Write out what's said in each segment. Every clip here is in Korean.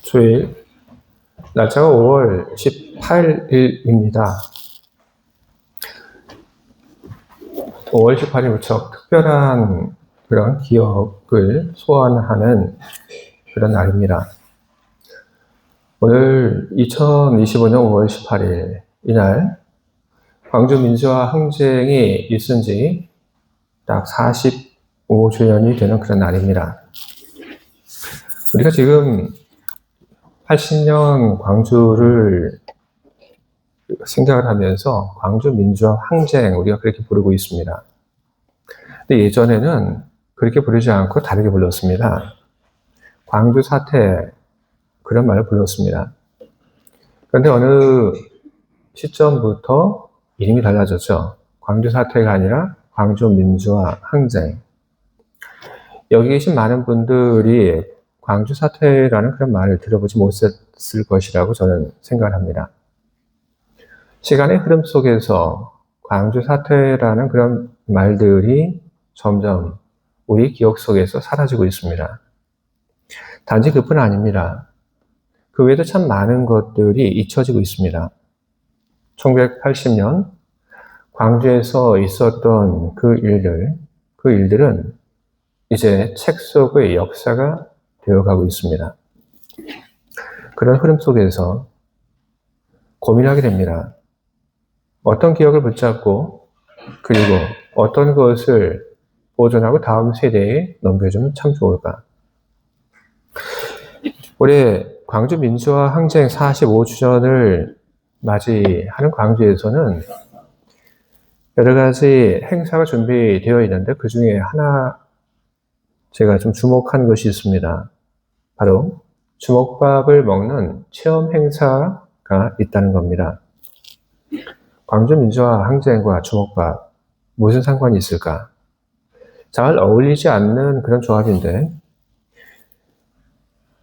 주일 날짜가 5월 18일입니다. 5월 18일 무척 특별한 그런 기억을 소환하는 그런 날입니다. 오늘 2025년 5월 18일 이날 광주 민주화 항쟁이 있은 지 딱 45주년이 되는 그런 날입니다. 우리가 지금 80년 광주를 생각을 하면서 광주 민주화 항쟁 우리가 그렇게 부르고 있습니다. 근데 예전에는 그렇게 부르지 않고 다르게 불렀습니다. 광주 사태 그런 말을 불렀습니다. 그런데 어느 시점부터 이름이 달라졌죠. 광주 사태가 아니라 광주 민주화 항쟁. 여기 계신 많은 분들이 광주 사태라는 그런 말을 들어보지 못했을 것이라고 저는 생각을 합니다. 시간의 흐름 속에서 광주 사태라는 그런 말들이 점점 우리 기억 속에서 사라지고 있습니다. 단지 그뿐 아닙니다. 그 외에도 참 많은 것들이 잊혀지고 있습니다. 1980년 광주에서 있었던 그 일들, 그 일들은 이제 책 속의 역사가 되어가고 있습니다. 그런 흐름 속에서 고민하게 됩니다. 어떤 기억을 붙잡고 그리고 어떤 것을 보존하고 다음 세대에 넘겨주면 참 좋을까? 올해 광주 민주화 항쟁 45주년을 맞이하는 광주에서는 여러 가지 행사가 준비되어 있는데 그 중에 하나 제가 좀 주목한 것이 있습니다. 바로 주먹밥을 먹는 체험 행사가 있다는 겁니다. 광주 민주화 항쟁과 주먹밥 무슨 상관이 있을까? 잘 어울리지 않는 그런 조합인데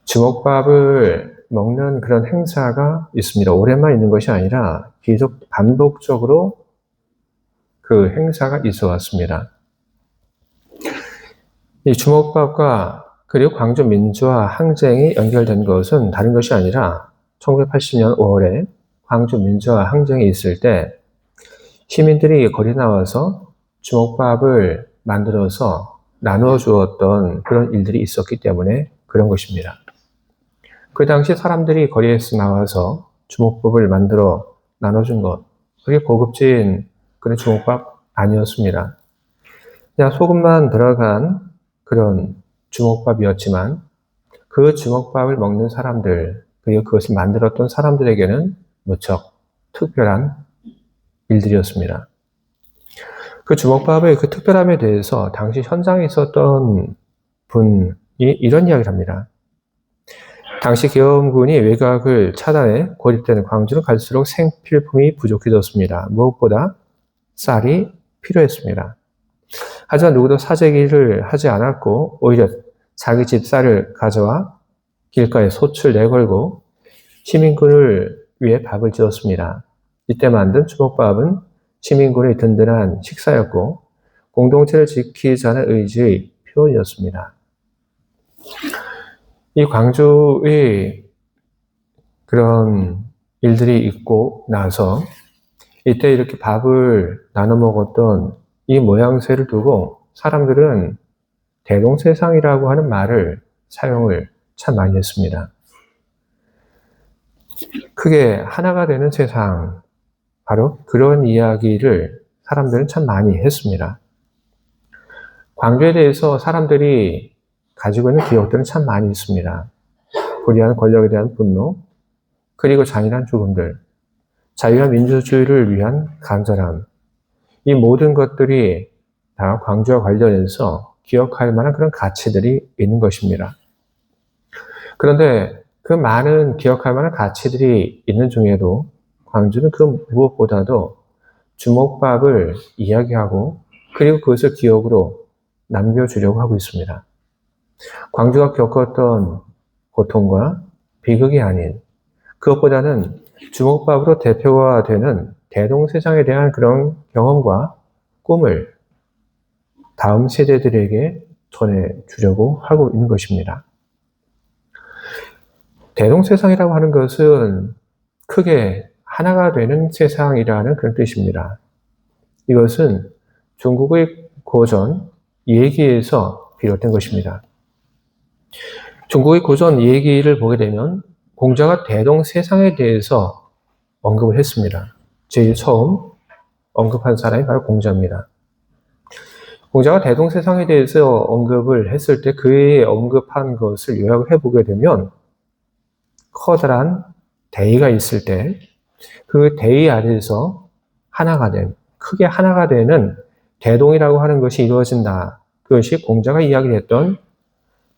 주먹밥을 먹는 그런 행사가 있습니다. 오랜만 있는 것이 아니라 계속 반복적으로 그 행사가 있어 왔습니다. 이 주먹밥과 그리고 광주 민주화 항쟁이 연결된 것은 다른 것이 아니라 1980년 5월에 광주 민주화 항쟁이 있을 때 시민들이 거리 나와서 주먹밥을 만들어서 나누어 주었던 그런 일들이 있었기 때문에 그런 것입니다. 그 당시 사람들이 거리에서 나와서 주먹밥을 만들어 나눠준 것, 그게 고급진 그런 주먹밥 아니었습니다. 그냥 소금만 들어간 그런 주먹밥이었지만 그 주먹밥을 먹는 사람들, 그리고 그것을 만들었던 사람들에게는 무척 특별한 일들이었습니다. 그 주먹밥의 그 특별함에 대해서 당시 현장에 있었던 분이 이런 이야기를 합니다. 당시 계엄군이 외곽을 차단해 고립되는 광주는 갈수록 생필품이 부족해졌습니다. 무엇보다 쌀이 필요했습니다. 하지만 누구도 사재기를 하지 않았고 오히려 자기 집 쌀을 가져와 길가에 소출 내걸고 시민군을 위해 밥을 지었습니다. 이때 만든 주먹밥은 시민군의 든든한 식사였고 공동체를 지키자는 의지의 표현이었습니다. 이 광주의 그런 일들이 있고 나서 이때 이렇게 밥을 나눠 먹었던 이 모양새를 두고 사람들은 대동세상이라고 하는 말을 사용을 참 많이 했습니다. 크게 하나가 되는 세상, 바로 그런 이야기를 사람들은 참 많이 했습니다. 광주에 대해서 사람들이 가지고 있는 기억들은 참 많이 있습니다. 불의한 권력에 대한 분노, 그리고 잔인한 죽음들, 자유와 민주주의를 위한 간절함, 이 모든 것들이 다 광주와 관련해서 기억할 만한 그런 가치들이 있는 것입니다. 그런데 그 많은 기억할 만한 가치들이 있는 중에도 광주는 그 무엇보다도 주먹밥을 이야기하고 그리고 그것을 기억으로 남겨주려고 하고 있습니다. 광주가 겪었던 고통과 비극이 아닌 그것보다는 주먹밥으로 대표화되는 대동세상에 대한 그런 경험과 꿈을 다음 세대들에게 전해주려고 하고 있는 것입니다. 대동세상이라고 하는 것은 크게 하나가 되는 세상이라는 그런 뜻입니다. 이것은 중국의 고전 얘기에서 비롯된 것입니다. 중국의 고전 얘기를 보게 되면 공자가 대동세상에 대해서 언급을 했습니다. 제일 처음 언급한 사람이 바로 공자입니다. 공자가 대동세상에 대해서 언급을 했을 때 그의 언급한 것을 요약을 해보게 되면 커다란 대의가 있을 때 그 대의 아래에서 하나가 된, 크게 하나가 되는 대동이라고 하는 것이 이루어진다. 그것이 공자가 이야기했던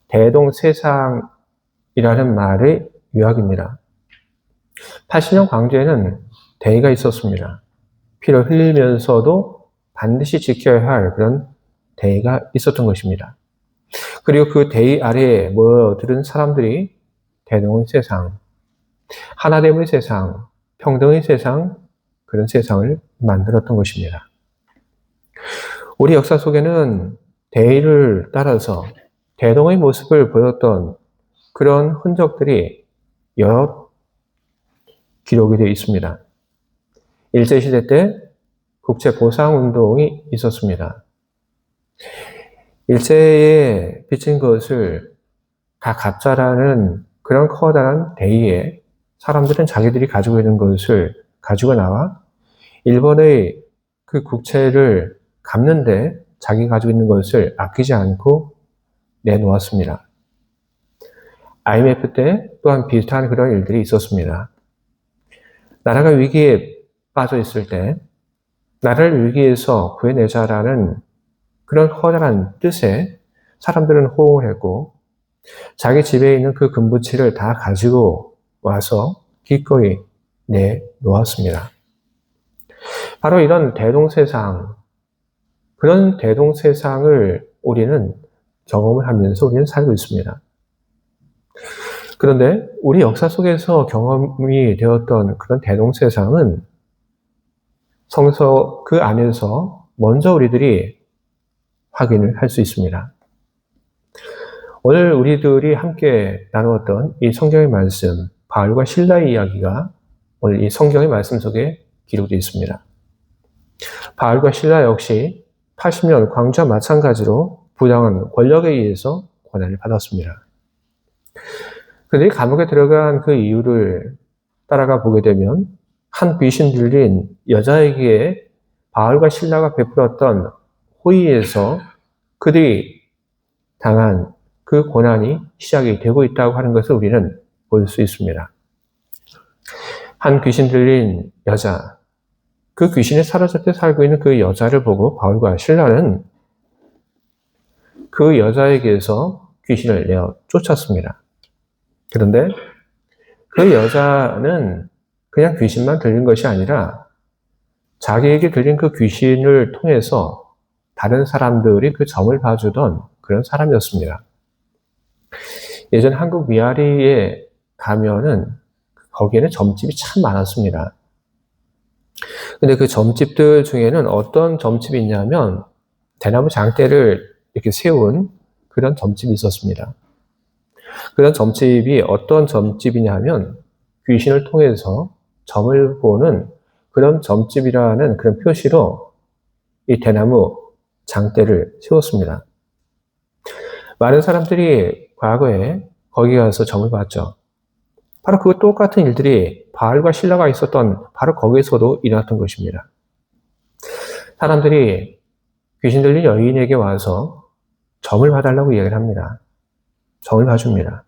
대동세상이라는 말의 요약입니다. 80년 광주에는 대의가 있었습니다. 피를 흘리면서도 반드시 지켜야 할 그런 대의가 있었던 것입니다. 그리고 그 대의 아래에 모여들은 사람들이 대동의 세상, 하나됨의 세상, 평등의 세상, 그런 세상을 만들었던 것입니다. 우리 역사 속에는 대의를 따라서 대동의 모습을 보였던 그런 흔적들이 여러 기록이 되어 있습니다. 일제시대 때 국제보상 운동이 있었습니다. 일제에 비친 것을 다 가짜라는 그런 커다란 대의에 사람들은 자기들이 가지고 있는 것을 가지고 나와 일본의 그 국채를 갚는데 자기 가지고 있는 것을 아끼지 않고 내놓았습니다. IMF 때 또한 비슷한 그런 일들이 있었습니다. 나라가 위기에 빠져 있을 때 나라를 위기에서 구해내자라는 그런 커다란 뜻에 사람들은 호응을 했고 자기 집에 있는 그 금부치를 다 가지고 와서 기꺼이 내놓았습니다. 바로 이런 대동세상, 그런 대동세상을 우리는 경험을 하면서 우리는 살고 있습니다. 그런데 우리 역사 속에서 경험이 되었던 그런 대동세상은 성서 그 안에서 먼저 우리들이 확인을 할 수 있습니다. 오늘 우리들이 함께 나누었던 이 성경의 말씀, 바울과 신라의 이야기가 오늘 이 성경의 말씀 속에 기록되어 있습니다. 바울과 신라 역시 80년 광주와 마찬가지로 부당한 권력에 의해서 고난을 받았습니다. 그들이 감옥에 들어간 그 이유를 따라가 보게 되면 한 귀신 들린 여자에게 바울과 신라가 베풀었던 호의에서 그들이 당한 그 고난이 시작이 되고 있다고 하는 것을 우리는 볼 수 있습니다. 한 귀신 들린 여자, 그 귀신에 사로잡혀 살고 있는 그 여자를 보고 바울과 신라는 그 여자에게서 귀신을 내어 쫓았습니다. 그런데 그 여자는 그냥 귀신만 들린 것이 아니라 자기에게 들린 그 귀신을 통해서 다른 사람들이 그 점을 봐주던 그런 사람이었습니다. 예전 한국 미아리에 가면은 거기에는 점집이 참 많았습니다. 근데 그 점집들 중에는 어떤 점집이 있냐면 대나무 장대를 이렇게 세운 그런 점집이 있었습니다. 그런 점집이 어떤 점집이냐 하면 귀신을 통해서 점을 보는 그런 점집이라는 그런 표시로 이 대나무 장대를 세웠습니다. 많은 사람들이 과거에 거기 가서 점을 봤죠. 바로 그 똑같은 일들이 바알과 신라가 있었던 바로 거기에서도 일어났던 것입니다. 사람들이 귀신 들린 여인에게 와서 점을 봐달라고 이야기를 합니다. 점을 봐줍니다.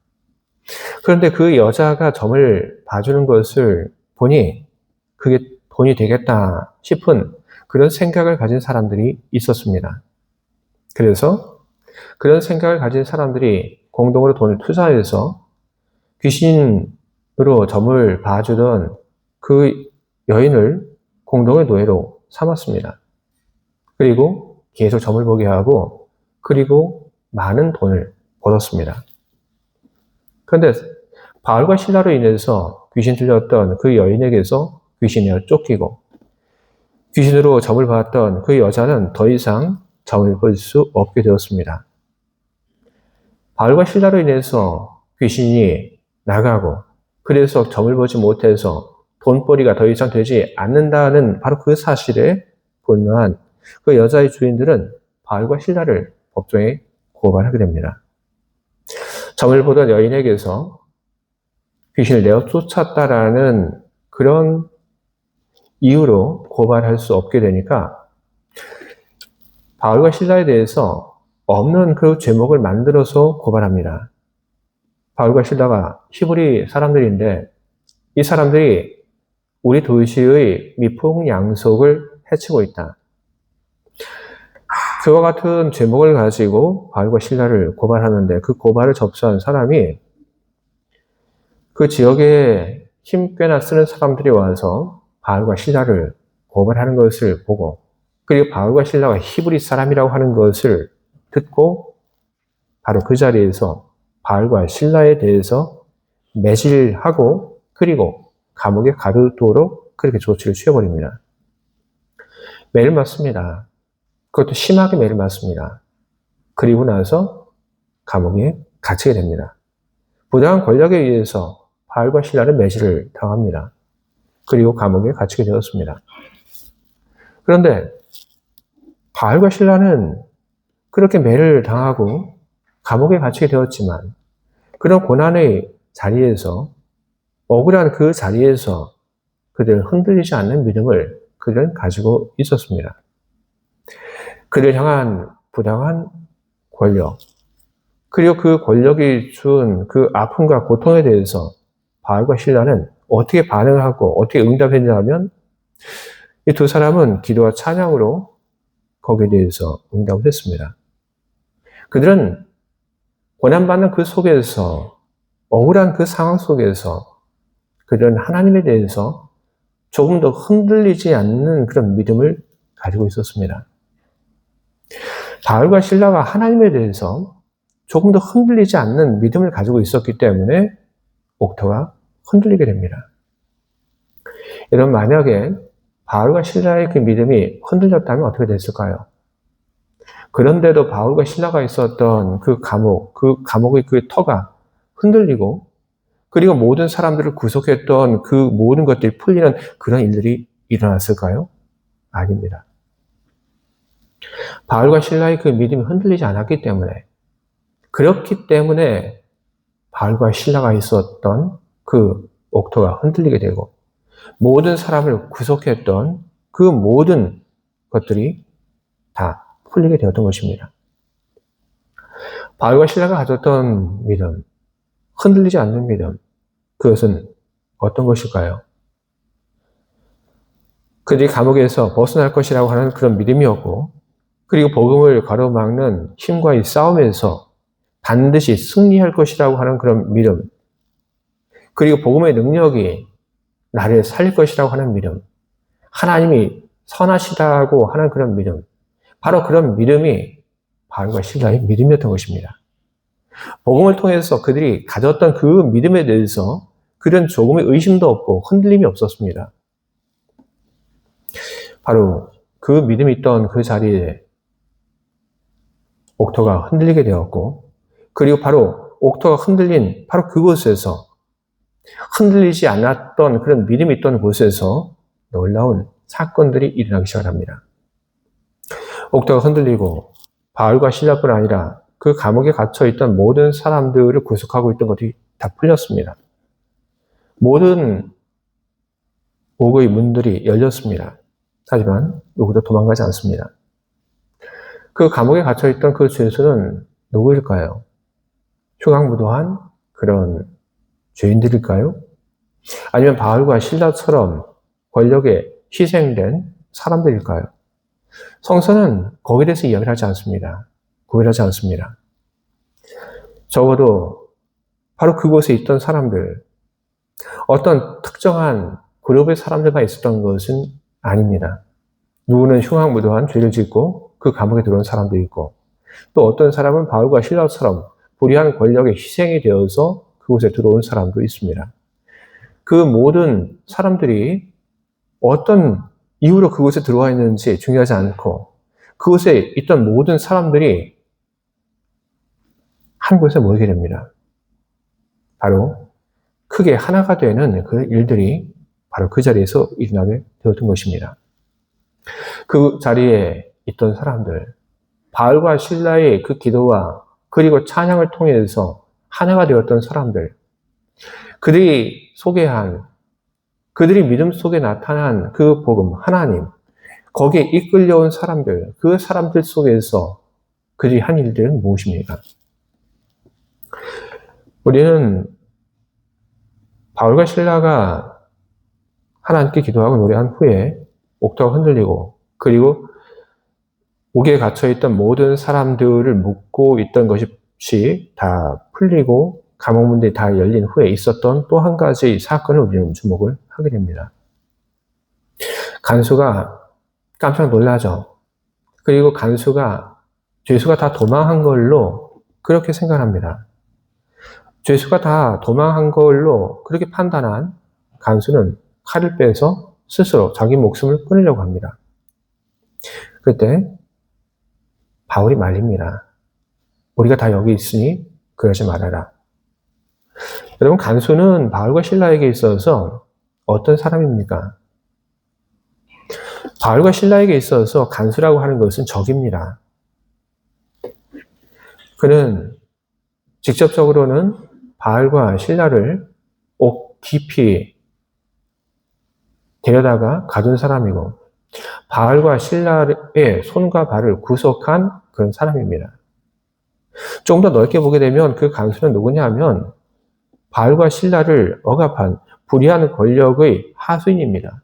그런데 그 여자가 점을 봐주는 것을 보니 그게 돈이 되겠다 싶은 그런 생각을 가진 사람들이 있었습니다. 그래서 그런 생각을 가진 사람들이 공동으로 돈을 투자해서 귀신으로 점을 봐주던 그 여인을 공동의 노예로 삼았습니다. 그리고 계속 점을 보게 하고 그리고 많은 돈을 벌었습니다. 그런데 바울과 신라로 인해서 귀신 들렸던 그 여인에게서 귀신이 쫓기고 귀신으로 점을 봤던 그 여자는 더 이상 점을 볼 수 없게 되었습니다. 바울과 신라로 인해서 귀신이 나가고 그래서 점을 보지 못해서 돈벌이가 더 이상 되지 않는다는 바로 그 사실에 분노한 그 여자의 주인들은 바알과 신라를 법정에 고발하게 됩니다. 점을 보던 여인에게서 귀신을 내어 쫓았다라는 그런 이유로 고발할 수 없게 되니까 바울과 신라에 대해서 없는 그 제목을 만들어서 고발합니다. 바울과 신라가 히브리 사람들인데 이 사람들이 우리 도시의 미풍양속을 해치고 있다. 그와 같은 제목을 가지고 바울과 신라를 고발하는데 그 고발을 접수한 사람이 그 지역에 힘 꽤나 쓰는 사람들이 와서 바울과 신라를 고발하는 것을 보고 그리고 바울과 신라가 히브리 사람이라고 하는 것을 듣고 바로 그 자리에서 바울과 신라에 대해서 매질하고 그리고 감옥에 가두도록 그렇게 조치를 취해버립니다. 매를 맞습니다. 그것도 심하게 매를 맞습니다. 그리고 나서 감옥에 갇히게 됩니다. 부당한 권력에 의해서 바알과 신라는 매질을 당합니다. 그리고 감옥에 갇히게 되었습니다. 그런데 바알과 신라는 그렇게 매를 당하고 감옥에 갇히게 되었지만 그런 고난의 자리에서 억울한 그 자리에서 그들은 흔들리지 않는 믿음을 그들은 가지고 있었습니다. 그를 향한 부당한 권력, 그리고 그 권력이 준 그 아픔과 고통에 대해서 바알과 신라는 어떻게 반응하고 어떻게 응답했냐면 이 두 사람은 기도와 찬양으로 거기에 대해서 응답을 했습니다. 그들은 고난받는 그 속에서 억울한 그 상황 속에서 그들은 하나님에 대해서 조금 더 흔들리지 않는 그런 믿음을 가지고 있었습니다. 바울과 신라가 하나님에 대해서 조금 더 흔들리지 않는 믿음을 가지고 있었기 때문에 옥토가 흔들리게 됩니다. 여러분, 만약에 바울과 신라의 그 믿음이 흔들렸다면 어떻게 됐을까요? 그런데도 바울과 신라가 있었던 그 감옥, 그 감옥의 그 터가 흔들리고 그리고 모든 사람들을 구속했던 그 모든 것들이 풀리는 그런 일들이 일어났을까요? 아닙니다. 바울과 신라의 그 믿음이 흔들리지 않았기 때문에 그렇기 때문에 바울과 신라가 있었던 그 옥토가 흔들리게 되고 모든 사람을 구속했던 그 모든 것들이 다 풀리게 되었던 것입니다. 바울과 신라가 가졌던 믿음, 흔들리지 않는 믿음, 그것은 어떤 것일까요? 그들이 감옥에서 벗어날 것이라고 하는 그런 믿음이었고, 그리고 복음을 가로막는 힘과의 싸움에서 반드시 승리할 것이라고 하는 그런 믿음, 그리고 복음의 능력이 나를 살릴 것이라고 하는 믿음, 하나님이 선하시다고 하는 그런 믿음, 바로 그런 믿음이 바울과 신라의 믿음이었던 것입니다. 복음을 통해서 그들이 가졌던 그 믿음에 대해서 그런 조금의 의심도 없고 흔들림이 없었습니다. 바로 그 믿음이 있던 그 자리에 옥토가 흔들리게 되었고, 그리고 바로 옥토가 흔들린 바로 그곳에서 흔들리지 않았던 그런 믿음이 있던 곳에서 놀라운 사건들이 일어나기 시작합니다. 옥토가 흔들리고 바울과 신라뿐 아니라 그 감옥에 갇혀 있던 모든 사람들을 구속하고 있던 것이 다 풀렸습니다. 모든 옥의 문들이 열렸습니다. 하지만 누구도 도망가지 않습니다. 그 감옥에 갇혀 있던 그 죄수는 누구일까요? 흉악무도한 그런 죄인들일까요? 아니면 바울과 신라처럼 권력에 희생된 사람들일까요? 성서는 거기에 대해서 이야기를 하지 않습니다. 구별하지 않습니다. 적어도 바로 그곳에 있던 사람들, 어떤 특정한 그룹의 사람들만 있었던 것은 아닙니다. 누구는 흉악무도한 죄를 짓고 그 감옥에 들어온 사람도 있고, 또 어떤 사람은 바울과 신라처럼 불의한 권력에 희생이 되어서 그곳에 들어온 사람도 있습니다. 그 모든 사람들이 어떤 이후로 그곳에 들어와 있는지 중요하지 않고 그곳에 있던 모든 사람들이 한 곳에 모이게 됩니다. 바로 크게 하나가 되는 그 일들이 바로 그 자리에서 일어나게 되었던 것입니다. 그 자리에 있던 사람들, 바알과 신라의 그 기도와 그리고 찬양을 통해서 하나가 되었던 사람들, 그들이 소개한, 그들이 믿음 속에 나타난 그 복음, 하나님, 거기에 이끌려온 사람들, 그 사람들 속에서 그들이 한 일들은 무엇입니까? 우리는 바울과 신라가 하나님께 기도하고 노래한 후에 옥토가 흔들리고 그리고 옥에 갇혀있던 모든 사람들을 묶고 있던 것이 다 풀리고 감옥 문들이 다 열린 후에 있었던 또 한 가지 사건을 우리는 주목을 하게 됩니다. 간수가 깜짝 놀라죠. 그리고 간수가 죄수가 다 도망한 걸로 그렇게 생각합니다. 죄수가 다 도망한 걸로 그렇게 판단한 간수는 칼을 빼서 스스로 자기 목숨을 끊으려고 합니다. 그때 바울이 말립니다. 우리가 다 여기 있으니 그러지 말아라. 여러분 간수는 바울과 신라에게 있어서 어떤 사람입니까? 바울과 신라에게 있어서 간수라고 하는 것은 적입니다. 그는 직접적으로는 바알과 신라를 옥 깊이 데려다가 가둔 사람이고 바알과 신라의 손과 발을 구속한 그런 사람입니다. 좀더 넓게 보게 되면 그 강수는 누구냐 하면 바알과 신라를 억압한 불의한 권력의 하수인입니다.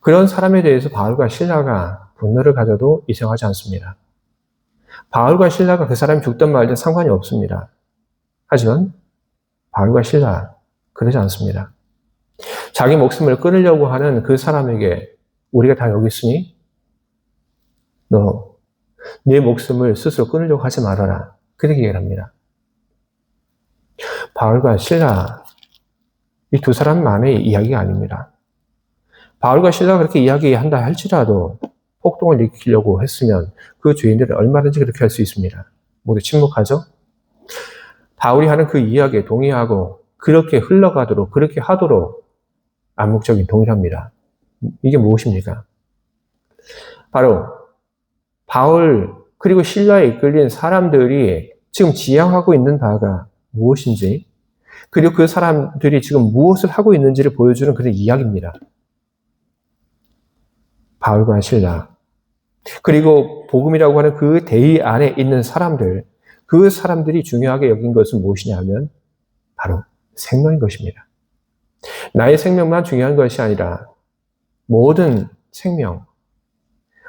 그런 사람에 대해서 바알과 신라가 분노를 가져도 이상하지 않습니다. 바울과 신라가 그 사람이 죽든 말든 상관이 없습니다. 하지만 바울과 신라 그러지 않습니다. 자기 목숨을 끊으려고 하는 그 사람에게 우리가 다 여기 있으니 너 내 목숨을 스스로 끊으려고 하지 말아라. 그렇게 얘기를 합니다. 바울과 신라 이 두 사람만의 이야기가 아닙니다. 바울과 신라가 그렇게 이야기한다 할지라도 폭동을 일으키려고 했으면 그 죄인들은 얼마든지 그렇게 할 수 있습니다. 모두 침묵하죠? 바울이 하는 그 이야기에 동의하고 그렇게 흘러가도록 그렇게 하도록 암묵적인 동의합니다. 이게 무엇입니까? 바로 바울 그리고 신라에 이끌린 사람들이 지금 지향하고 있는 바가 무엇인지 그리고 그 사람들이 지금 무엇을 하고 있는지를 보여주는 그런 이야기입니다. 바울과 신라 그리고 복음이라고 하는 그 대의 안에 있는 사람들 그 사람들이 중요하게 여긴 것은 무엇이냐 하면 바로 생명인 것입니다. 나의 생명만 중요한 것이 아니라 모든 생명,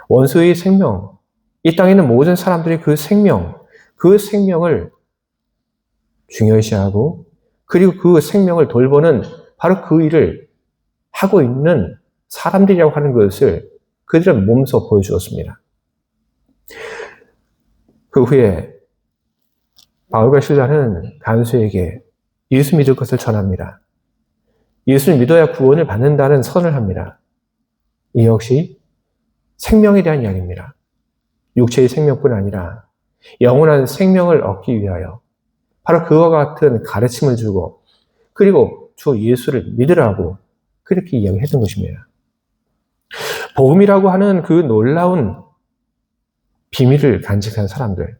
원수의 생명, 이 땅에 있는 모든 사람들이 그 생명, 그 생명을 중요시하고 그리고 그 생명을 돌보는 바로 그 일을 하고 있는 사람들이라고 하는 것을 그들은 몸소 보여주었습니다. 그 후에 바울과 신라는 간수에게 예수 믿을 것을 전합니다. 예수를 믿어야 구원을 받는다는 선을 합니다. 이 역시 생명에 대한 이야기입니다. 육체의 생명뿐 아니라 영원한 생명을 얻기 위하여 바로 그와 같은 가르침을 주고 그리고 주 예수를 믿으라고 그렇게 이야기했던 것입니다. 복음이라고 하는 그 놀라운 비밀을 간직한 사람들,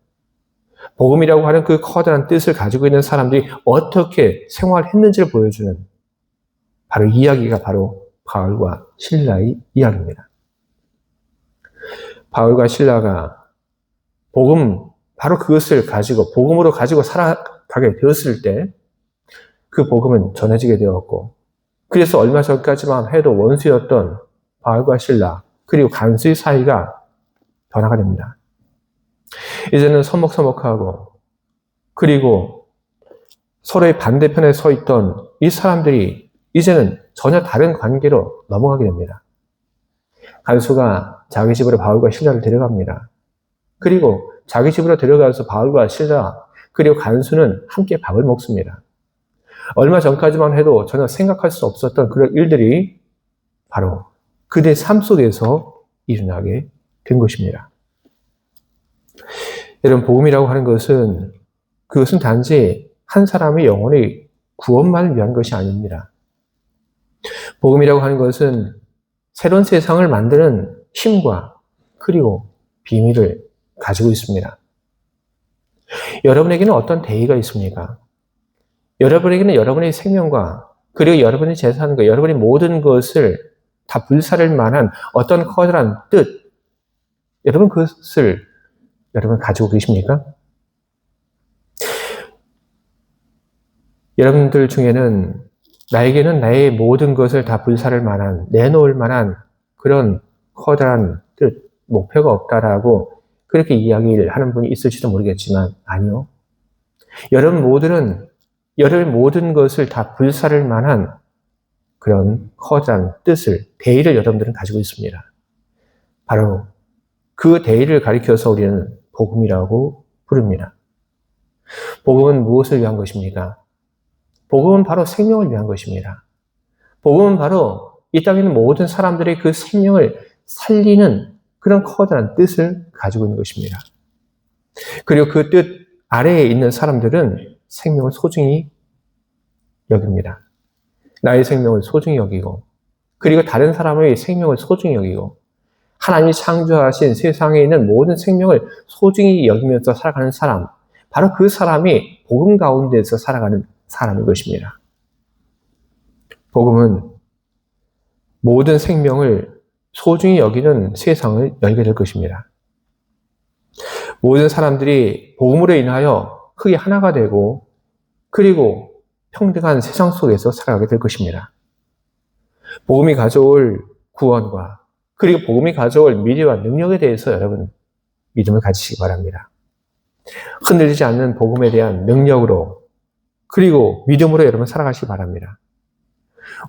복음이라고 하는 그 커다란 뜻을 가지고 있는 사람들이 어떻게 생활했는지를 보여주는 바로 이야기가 바로 바울과 신라의 이야기입니다. 바울과 신라가 복음, 바로 그것을 가지고, 복음으로 가지고 살아가게 되었을 때, 그 복음은 전해지게 되었고, 그래서 얼마 전까지만 해도 원수였던 바울과 신라, 그리고 간수의 사이가 변화가 됩니다. 이제는 서먹서먹하고 그리고 서로의 반대편에 서 있던 이 사람들이 이제는 전혀 다른 관계로 넘어가게 됩니다. 간수가 자기 집으로 바울과 신라를 데려갑니다. 그리고 자기 집으로 데려가서 바울과 신라 그리고 간수는 함께 밥을 먹습니다. 얼마 전까지만 해도 전혀 생각할 수 없었던 그런 일들이 바로 그대 삶 속에서 일어나게 된 것입니다. 여러분, 복음이라고 하는 것은 그것은 단지 한 사람의 영혼의 구원만을 위한 것이 아닙니다. 복음이라고 하는 것은 새로운 세상을 만드는 힘과 그리고 비밀을 가지고 있습니다. 여러분에게는 어떤 대의가 있습니까? 여러분에게는 여러분의 생명과 그리고 여러분의 재산과 여러분의 모든 것을 다 불사를 만한 어떤 커다란 뜻, 여러분 그것을 여러분 가지고 계십니까? 여러분들 중에는 나에게는 나의 모든 것을 다 불사를 만한, 내놓을 만한 그런 커다란 뜻, 목표가 없다라고 그렇게 이야기를 하는 분이 있을지도 모르겠지만, 아니요. 여러분 모두는 여러분 모든 것을 다 불사를 만한 그런 커다란 뜻을, 대의를 여러분들은 가지고 있습니다. 바로 그 대의를 가리켜서 우리는 복음이라고 부릅니다. 복음은 무엇을 위한 것입니까? 복음은 바로 생명을 위한 것입니다. 복음은 바로 이 땅에 있는 모든 사람들의 그 생명을 살리는 그런 커다란 뜻을 가지고 있는 것입니다. 그리고 그 뜻 아래에 있는 사람들은 생명을 소중히 여깁니다. 나의 생명을 소중히 여기고, 그리고 다른 사람의 생명을 소중히 여기고, 하나님이 창조하신 세상에 있는 모든 생명을 소중히 여기면서 살아가는 사람, 바로 그 사람이 복음 가운데서 살아가는 사람인 것입니다. 복음은 모든 생명을 소중히 여기는 세상을 열게 될 것입니다. 모든 사람들이 복음으로 인하여 크게 하나가 되고 그리고 평등한 세상 속에서 살아가게 될 것입니다. 복음이 가져올 구원과 그리고 복음이 가져올 미래와 능력에 대해서 여러분 믿음을 가지시기 바랍니다. 흔들리지 않는 복음에 대한 능력으로 그리고 믿음으로 여러분 살아가시기 바랍니다.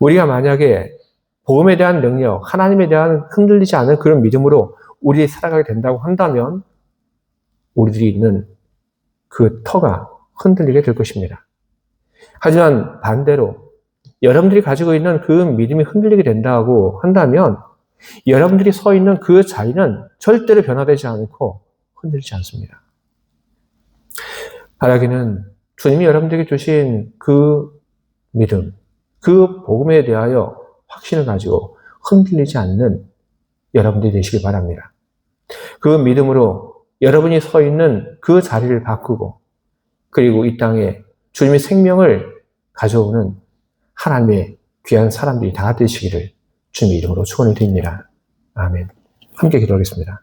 우리가 만약에 복음에 대한 능력, 하나님에 대한 흔들리지 않은 그런 믿음으로 우리 살아가게 된다고 한다면 우리들이 있는 그 터가 흔들리게 될 것입니다. 하지만 반대로 여러분들이 가지고 있는 그 믿음이 흔들리게 된다고 한다면 여러분들이 서 있는 그 자리는 절대로 변화되지 않고 흔들리지 않습니다. 바라기는 주님이 여러분들에게 주신 그 믿음, 그 복음에 대하여 확신을 가지고 흔들리지 않는 여러분들이 되시길 바랍니다. 그 믿음으로 여러분이 서 있는 그 자리를 바꾸고 그리고 이 땅에 주님의 생명을 가져오는 하나님의 귀한 사람들이 다 되시기를 주님의 이름으로 축원을 드립니다. 아멘. 함께 기도하겠습니다.